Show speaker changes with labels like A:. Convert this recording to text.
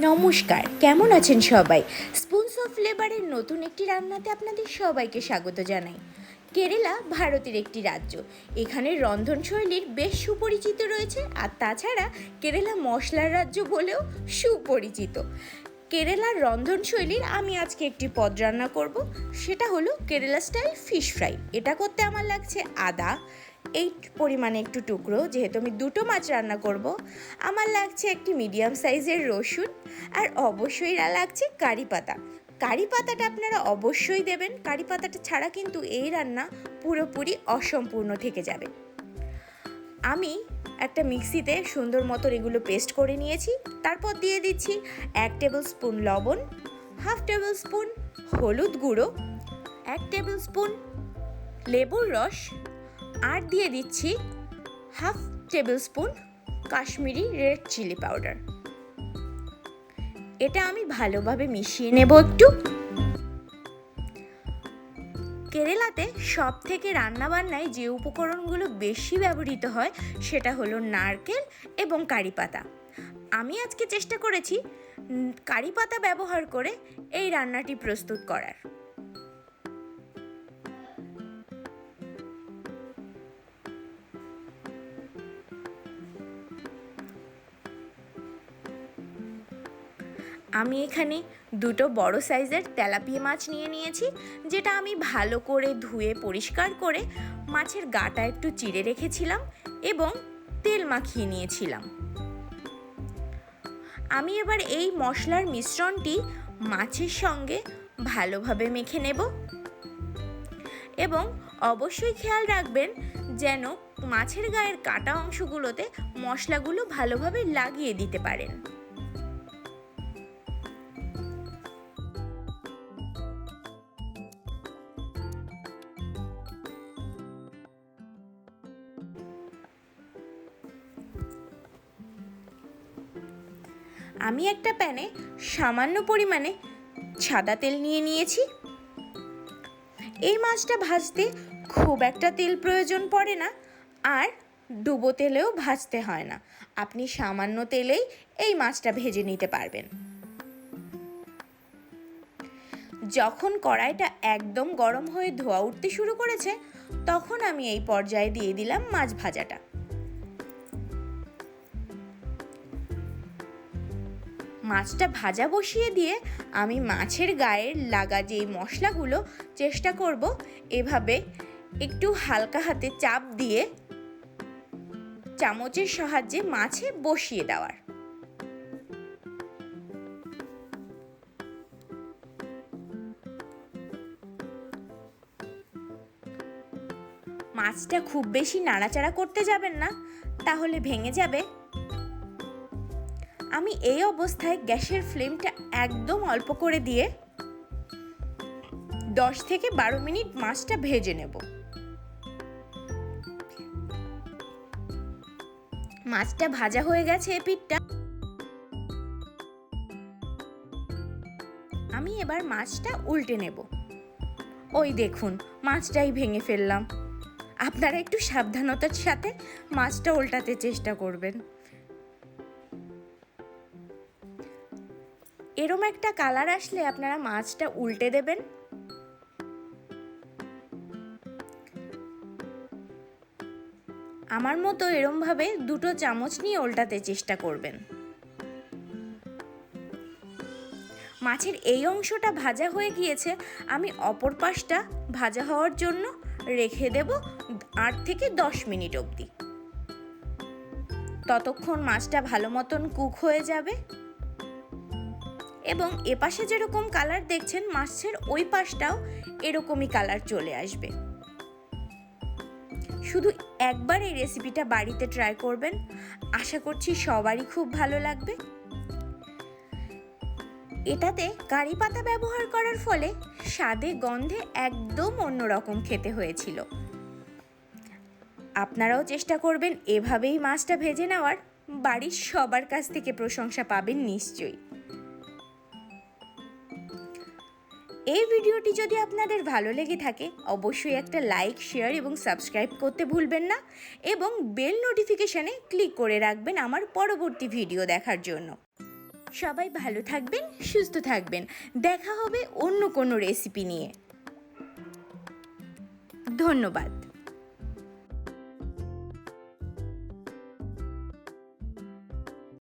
A: নমস্কার, কেমন আছেন সবাই? স্পুনস অফ লেবারের নতুন একটি রান্নাতে আপনাদের সবাইকে স্বাগত জানাই। কেরালা ভারতের একটি রাজ্য। এখানে রন্ধনশৈলীর বেশ সুপরিচিত রয়েছে আর তাছাড়া কেরালা মশলার রাজ্য বলেও সুপরিচিত। কেরালার রন্ধনশৈলীর আমি আজকে একটি পদ রান্না করব। সেটা হলো কেরালা স্টাইল ফিশ ফ্রাই। এটা করতে আমার লাগছে আদা এই পরিমাণে একটু টুকরো, যেহেতু আমি দুটো মাছ রান্না করব। আমার লাগছে একটি মিডিয়াম সাইজের রসুন আর অবশ্যই লাগছে কারি পাতা। কারি পাতাটা আপনারা অবশ্যই দেবেন। কারি পাতাটা ছাড়া কিন্তু এই রান্না পুরোপুরি অসম্পূর্ণ থেকে যাবে। আমি একটা মিক্সিতে সুন্দর মতো এগুলো পেস্ট করে নিয়েছি। তারপর দিয়ে দিচ্ছি এক টেবিল স্পুন লবণ হাফ টেবিল স্পুন হলুদ গুঁড়ো, এক টেবিল স্পুন লেবুর রস আর দিয়ে দিচ্ছি half tablespoon Kashmiri red chilli powder. এটা আমি ভালোভাবে মিশিয়ে নেব একটু। কেরালাতে সব থেকে রান্নাবান্নায় যে উপকরণগুলো বেশি ব্যবহৃত হয় সেটা হলো নারকেল এবং কারি পাতা। আমি আজকে চেষ্টা করেছি কারি পাতা ব্যবহার করে এই রান্নাটি প্রস্তুত করার। আমি এখানে দুটো বড় সাইজের তেলাপিয়া মাছ নিয়ে নিয়েছি, যেটা আমি ভালো করে ধুয়ে পরিষ্কার করে মাছের গাটা একটু চিড়ে রেখেছিলাম এবং তেল মাখিয়ে নিয়েছিলাম। আমি এবার এই মশলার মিশ্রণটি মাছের সঙ্গে ভালোভাবে মেখে নেব এবং অবশ্যই খেয়াল রাখবেন যেন মাছের গায়ের কাটা অংশগুলোতে মশলাগুলো ভালোভাবে লাগিয়ে দিতে পারেন। আমি একটা প্যানে সামান্য পরিমাণে সাদা তেল নিয়ে নিয়েছি। এই মাছটা ভাজতে খুব একটা তেল প্রয়োজন পড়ে না, আর ডুবো তেলেও ভাজতে হয় না। আপনি সামান্য তেলেই এই মাছটা ভেজে নিতে পারবেন। যখন কড়াইটা একদম গরম হয়ে ধোয়া উঠতে শুরু করেছে, তখন আমি এই পর্যায়ে দিয়ে দিলাম মাছ ভাজাটা। মাছটা ভাজা বসিয়ে দিয়ে আমি মাছের গায়ের লাগা যেই মশলাগুলো চেষ্টা করব, এভাবে একটু হালকা হাতে চাপ দিয়ে চামচের সাহায্যে মাছে বসিয়ে দেওয়ার। মাছটা খুব বেশি নাড়াচাড়া করতে যাবেন না, তাহলে ভেঙে যাবে। আমি এই অবস্থায় গ্যাসের ফ্লেমটা একদম অল্প করে দিয়ে দশ থেকে বারো মিনিট মাছটা ভেজে নেব। মাছটা ভাজা হয়ে গেছে পিঠটা। আমি এবার মাছটা উল্টে নেব। ওই দেখুন, মাছটাই ভেঙে ফেললাম। আপনারা একটু সাবধানতার সাথে মাছটা উল্টাতে চেষ্টা করবেন। এরম একটা কালার আসলে আপনারা মাছটা উল্টে দেবেন। আমার মতো এরমভাবে দুটো চামচ নিয়ে উল্টাতে চেষ্টা করবেন। মাছের এই অংশটা ভাজা হয়ে গিয়েছে, আমি অপর পাশটা ভাজা হওয়ার জন্য রেখে দেব আট থেকে দশ মিনিট অবধি। ততক্ষণ মাছটা ভালো মতন কুক হয়ে যাবে। এবং এপাশে যেরকম কালার দেখছেন মাছের, ওই পাশটাও এরকমই কালার চলে আসবে। শুধু একবার এই রেসিপিটা বাড়িতে ট্রাই করবেন। আশা করছি সবারই খুব ভালো লাগবে। এটাতে কারি পাতা ব্যবহার করার ফলে স্বাদে, গন্ধে একদম অন্যরকম খেতে হয়েছিল। আপনারাও চেষ্টা করবেন এভাবেই মাছটা ভেজে নেওয়ার। বাড়ির সবার কাছ থেকে প্রশংসা পাবেন নিশ্চয়ই। এই ভিডিওটি যদি আপনাদের ভালো লেগে থাকে, অবশ্যই একটা লাইক শেয়ার এবং সাবস্ক্রাইব করতে ভুলবেন না এবং বেল নোটিফিকেশানে ক্লিক করে রাখবেন আমার পরবর্তী ভিডিও দেখার জন্য। সবাই ভালো থাকবেন, সুস্থ থাকবেন। দেখা হবে অন্য কোনো রেসিপি নিয়ে। ধন্যবাদ।